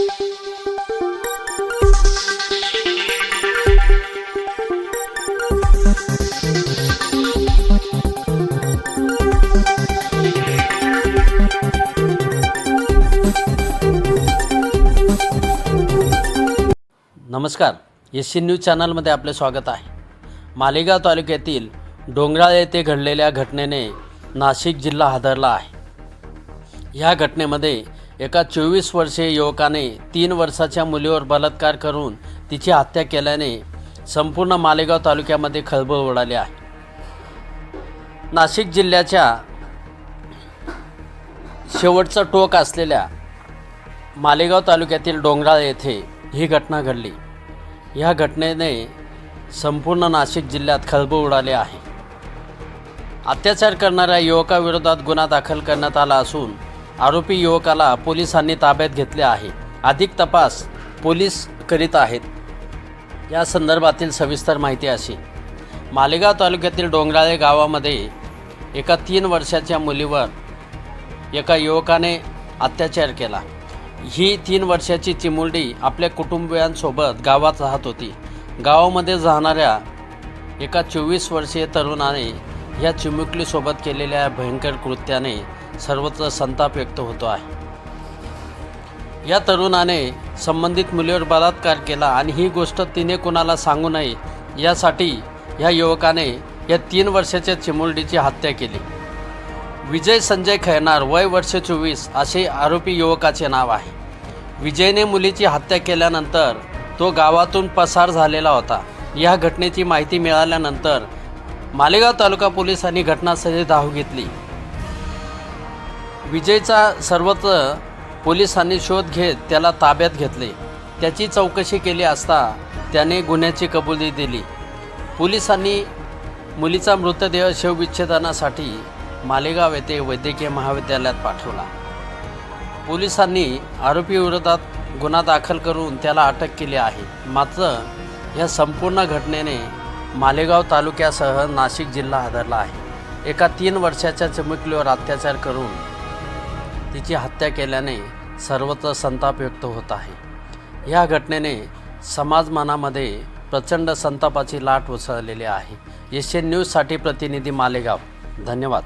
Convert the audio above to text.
नमस्कार. S C news चॅनलमध्ये आपले स्वागत आहे. मालेगाव तालुक्यातील डोंगराळ येथे घडलेल्या घटनेने नाशिक जिल्हा हादरला आहे. या घटनेमध्ये एका चोवीस वर्षीय युवकाने तीन वर्षाच्या मुलीवर बलात्कार करून तिची हत्या केल्याने संपूर्ण मालेगाव तालुक्यामध्ये खळबळ उडाली आहे. नाशिक जिल्ह्याच्या शेवटचं टोक असलेल्या मालेगाव तालुक्यातील डोंगराळ येथे ही घटना घडली. या घटनेने संपूर्ण नाशिक जिल्ह्यात खळबळ उडाले आहे. अत्याचार करणाऱ्या युवकाविरोधात गुन्हा दाखल करण्यात आला असून आरोपी युवकाला पोलिसांनी ताब्यात घेतले आहे. अधिक तपास पोलीस करीत आहेत. या संदर्भातील सविस्तर माहिती अशी. मालेगाव तालुक्यातील डोंगराळे गावामध्ये एका तीन वर्षाच्या मुलीवर एका युवकाने अत्याचार केला. ही तीन वर्षाची चिमुरडी आपल्या कुटुंबियांसोबत गावात राहत होती. गावामध्ये राहणाऱ्या एका चोवीस वर्षीय तरुणाने या चिमुकलीसोबत केलेल्या भयंकर कृत्याने सर्वत्र संताप व्यक्त होतो आहे. या तरुणाने संबंधित मुलीवर बलात्कार केला आणि ही गोष्ट तिने कुणाला सांगू नये यासाठी या युवकाने या तीन वर्षाच्या चिमुरडीची हत्या केली. विजय संजय खैनार वय वर्ष चोवीस असे आरोपी युवकाचे नाव आहे. विजयने मुलीची हत्या केल्यानंतर तो गावातून पसार झालेला होता. या घटनेची माहिती मिळाल्यानंतर मालेगाव तालुका पोलिसांनी घटनास्थळी धाव घेतली. विजयचा सर्वत्र पोलिसांनी शोध घेत त्याला ताब्यात घेतले. त्याची चौकशी केली असता त्याने गुन्ह्याची कबुली दिली. पोलिसांनी मुलीचा मृतदेह शवविच्छेदनासाठी मालेगाव येथे वैद्यकीय महाविद्यालयात पाठवला. पोलिसांनी आरोपीविरोधात गुन्हा दाखल करून त्याला अटक केली आहे. मात्र या संपूर्ण घटनेने मालेगाव तालुक्यासह नाशिक जिल्हा हादरला आहे. एका तीन वर्षाच्या चिमुकलीवर अत्याचार करून तिची हत्या केल्याने सर्वत्र संताप व्यक्त होत आहे. या घटनेने समाजमानामध्ये प्रचंड संतापाची लाट उसळलेली आहे. एशियन न्यूजसाठी प्रतिनिधी मालेगाव. धन्यवाद.